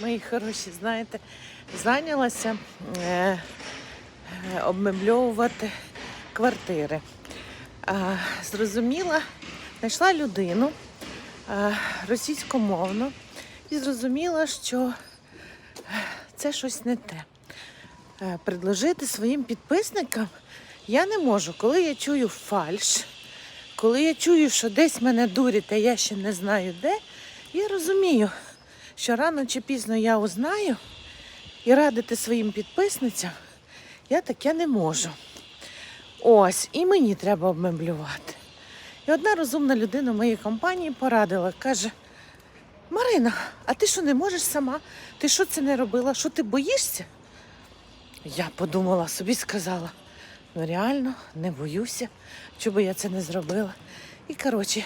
мої хороші, знаєте, зайнялася е, е, обмебльовувати квартири. А, зрозуміла, знайшла людину а, російськомовну і зрозуміла, що е, це щось не те. Е, Предложити своїм підписникам я не можу, коли я чую фальш, коли я чую, що десь мене дурять, а я ще не знаю де, я розумію, що рано чи пізно я узнаю і радити своїм підписницям я таке не можу. Ось, і мені треба обмеблювати. І одна розумна людина моїй компанії порадила, каже: Марина, а ти що не можеш сама? Ти що це не робила? Що ти боїшся? Я подумала собі, сказала, ну реально не боюся, чого я це не зробила. І коротше,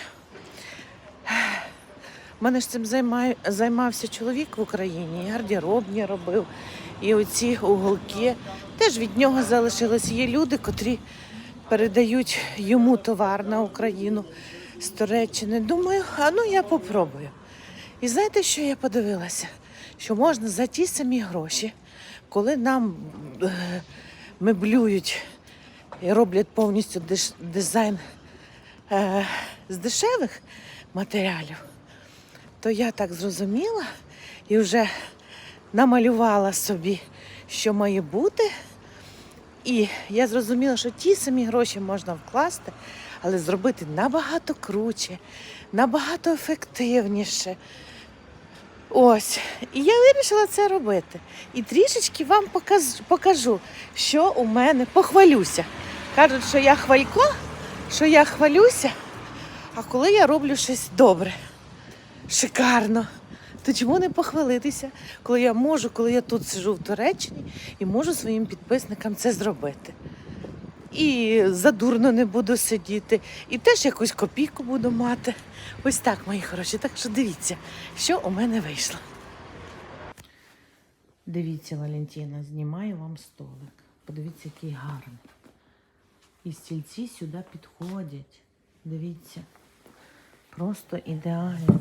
в мене ж цим займає, займався чоловік в Україні, і гардеробні робив, і оці уголки. Теж від нього залишилось. Є люди, котрі передають йому товар на Україну з Туреччини. Думаю, а ну я попробую. І знаєте, що я подивилася? Що можна за ті самі гроші, коли нам е, меблюють і роблять повністю дизайн е, з дешевих матеріалів, то я так зрозуміла і вже намалювала собі, що має бути. І я зрозуміла, що ті самі гроші можна вкласти, але зробити набагато круче, набагато ефективніше. Ось. І я вирішила це робити. І трішечки вам покажу, що у мене похвалюся. Кажуть, що я хвалько, що я хвалюся, а коли я роблю щось добре, шикарно, то чому не похвалитися, коли я можу, коли я тут сижу в Туреччині і можу своїм підписникам це зробити. І задурно не буду сидіти, і теж якусь копійку буду мати. Ось так, мої хороші. Так що дивіться, що у мене вийшло. Дивіться, Валентина, знімаю вам столик. Подивіться, який гарний. І стільці сюди підходять. Дивіться. Просто ідеально.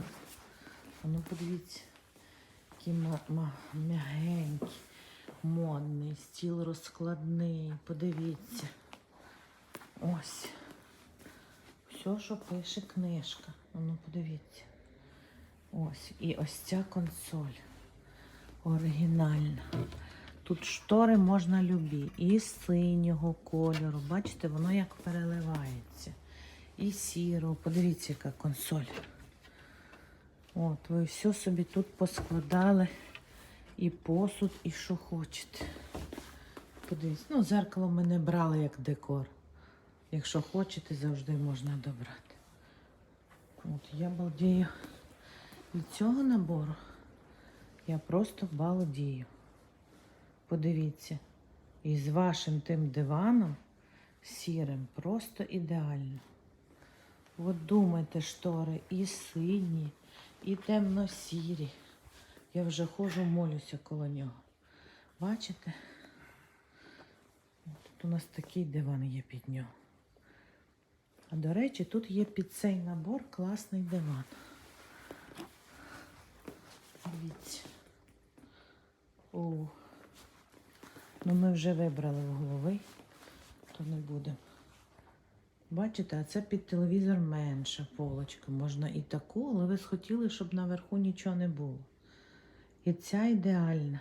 А ну подивіться, який м'ягенький, модний, стіл розкладний. Подивіться. Ось. Все, що пише книжка. А Ну, подивіться. Ось. І ось ця консоль. Оригінальна. Тут штори можна любі. І синього кольору. Бачите, воно як переливається. І сірого. Подивіться, яка консоль. От, ви все собі тут поскладали. І посуд, і що хочете. Подивіться. Ну, зеркало ми не брали як декор. Якщо хочете, завжди можна добрати. От я балдію від цього набору. Я просто балдію. Подивіться. І з вашим тим диваном сірим просто ідеально. От думайте, штори і сині, і темно-сірі. Я вже ходжу, молюся коло нього. Бачите? Тут у нас такий диван є під нього. А до речі, тут є під цей набор класний диван. Дивіться. Ну ми вже вибрали вугловий, то не будемо. Бачите, а це під телевізор менша полочка. Можна і таку, але ви схотіли, щоб наверху нічого не було. І ця ідеальна.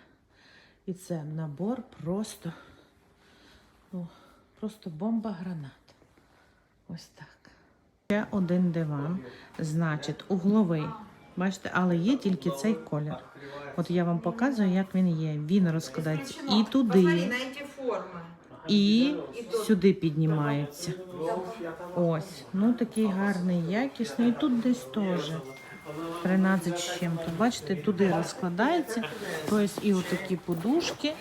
І це набор просто, ну, просто бомба-гранат. Ось так. Ще один диван, значить, угловий. Бачите, але є тільки цей колір. От я вам показую, як він є. Він розкладається і Посмотри туди, на эти формы. І сюди піднімається. Ось, ну такий гарний, якісний. І тут десь теж 13 з чим-то. Бачите, туди розкладається. Тобто і отакі подушки.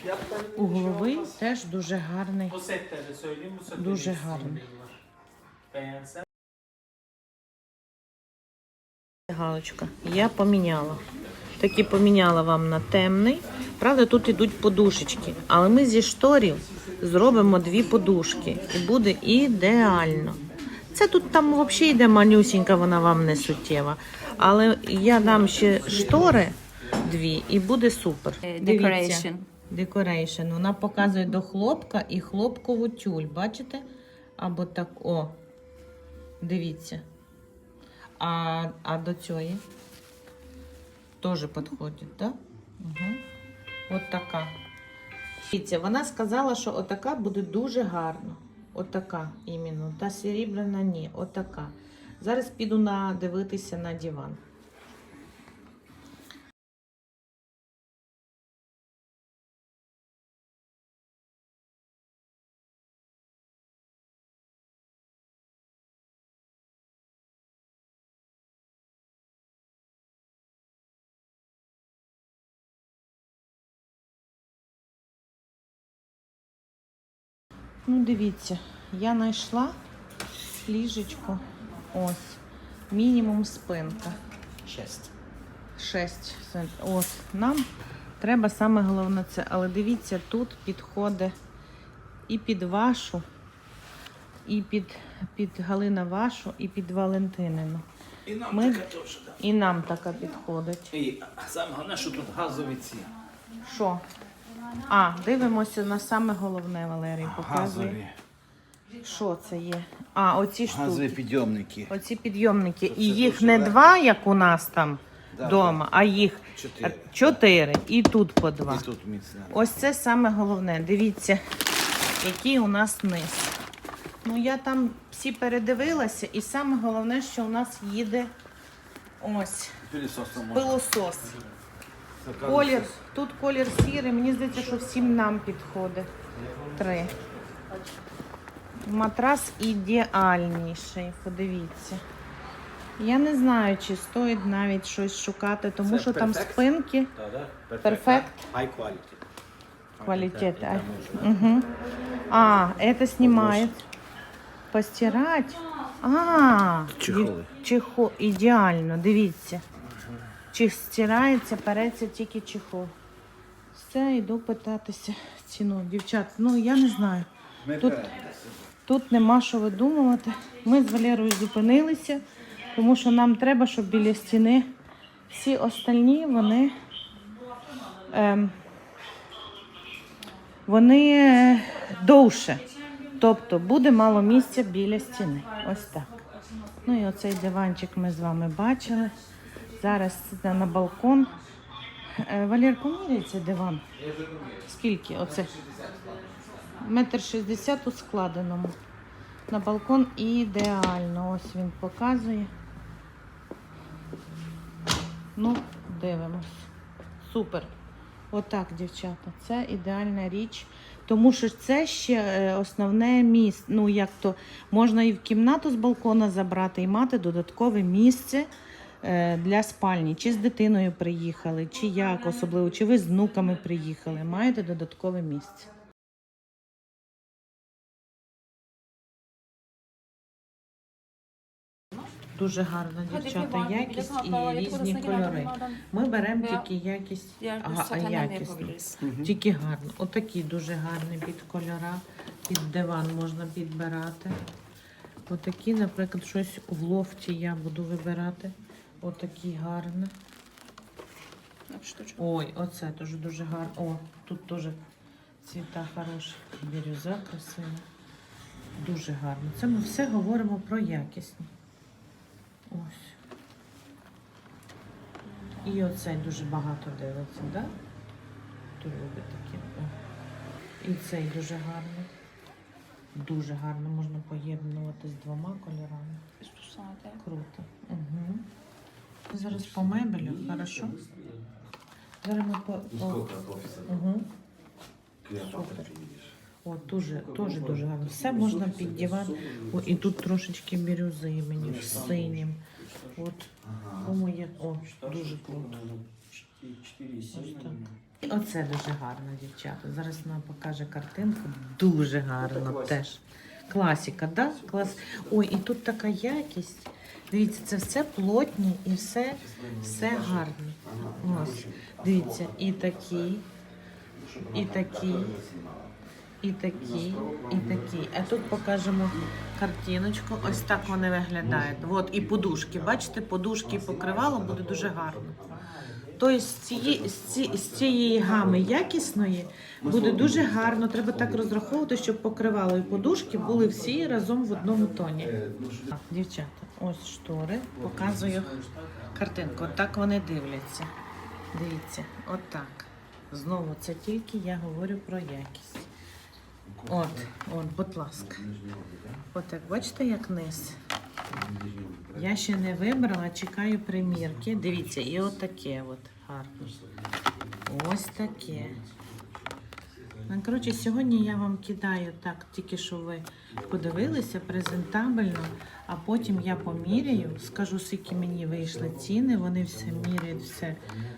Угловий теж дуже гарний. Дуже гарний. Галочка, я поміняла. Такі поміняла вам на темний. Правда, тут йдуть подушечки. Але ми зі шторів зробимо дві подушки. І буде ідеально. Це тут там взагалі йде манюсінька, вона вам не суттєва. Але я дам ще штори Дві. І буде супер. Е, Дивіться. Decoration. Decoration. Вона показує до хлопка і хлопкову тюль. Бачите? Або так. О. Дивіться. А, а до цієї теж підходить, так? Угу. От така. Дивіться, вона сказала, що отака буде дуже гарно. Отака іменно. Та серебряна ні, отака. Зараз піду на дивитися на диван. Ну, дивіться, я знайшла ліжечко. Ось. Мінімум спинка. Шесть. 6 см. От. Нам треба саме головне це. Але дивіться, тут підходить і під вашу, і під, під Галина вашу, і під Валентинину. І нам Ми- таке теж, да. І нам така підходить. І саме головне, що тут газові ці. Що? А, дивимося на саме головне, Валерій показує. Газові, Що це є? А, оці газові підйомники. Оці підйомники. І їх дуже не легко. два, як у нас там Да, вдома, а їх Чотири. чотири. І тут по два. І тут міцно. Ось це саме головне. Дивіться, який у нас низ. Ну, я там всі передивилася, і саме головне, що у нас їде ось Пилісосом можна. пилосос. Колір, тут колір сірий, мені здається, що всім нам підходить. Три. Матрас ідеальніший, подивіться. Я не знаю, чи стоїть навіть щось шукати, тому Це що там спинки Perfect. High quality. квалитет. Угу. А, это снимает. Постирать. А. Чехол. Ідеально, дивіться. Чи стирається, переться тільки чехол. Все, йду питатися ціну. Дівчат, ну я не знаю. Тут- Тут нема що видумувати. Ми з Валерою зупинилися, тому що нам треба, щоб біля стіни всі остальні вони, ем, вони е, довше. Тобто буде мало місця біля стіни. Ось так. Ну і оцей диванчик ми з вами бачили. Зараз на балкон. Е, Валер, поміряй цей диван. Скільки? Оце? Метр шістдесят у складеному. На балкон ідеально. Ось він показує. Ну, дивимось. Супер. Отак, дівчата. Це ідеальна річ. Тому що це ще е, основне місце. Ну, як то можна і в кімнату з балкона забрати і мати додаткове місце для спальні. Чи з дитиною приїхали, чи як, особливо, чи ви з внуками приїхали. Маєте додаткове місце. Дуже гарна дівчата, якість і різні кольори. Ми беремо тільки якість, а якісні. Тільки гарно. Отакі дуже гарні під кольора, під диван можна підбирати. Отакі, наприклад, щось в лофті я буду вибирати. Отакі гарні. Ой, оце теж дуже гарно. О, тут теж цвіта хороші. Бірюза красива. Дуже гарно. Це ми все говоримо про якісні. Ось. І оцей дуже багато дивиться, так? Да? Хто любить такі. О. І цей дуже гарний. Дуже гарно можна поєднувати з двома кольорами. Круто. Угу. Зараз по мебелю, хорошо? Зараз ми по. по... Угу. Супер. О, дуже, дуже дуже гарно. Все можна піддівати. О, і тут трошечки бірюзи мені в синім. От, кому є. О, дуже круто. Ось так. І оце дуже гарно, дівчата. Зараз нам покаже картинку. Дуже гарно теж. Класіка, да? Клас. Ой, і тут така якість. Дивіться, це все плотні і все, все гарне. Ось. Дивіться, і такі, і такі, і такі, і такі. А тут покажемо картиночку. Ось так вони виглядають. От і подушки. Бачите, подушки покривало буде дуже гарно. Тобто з цієї, ці- з цієї гами якісної буде дуже гарно. Треба так розраховувати, щоб покривало і подушки були всі разом в одному тоні. Так, дівчата, ось штори. Показую картинку. Отак вони дивляться. Дивіться, отак. Знову це тільки я говорю про якість. От, от, будь ласка. От так, бачите, як низ. Я ще не вибрала, чекаю примірки. Дивіться, і от таке от гарно. Ось таке. Ну, коротше, сьогодні я вам кидаю так, тільки що ви подивилися презентабельно, а потім я поміряю, скажу, скільки мені вийшли ціни, вони все міряють, все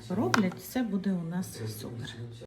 роблять, все буде у нас супер.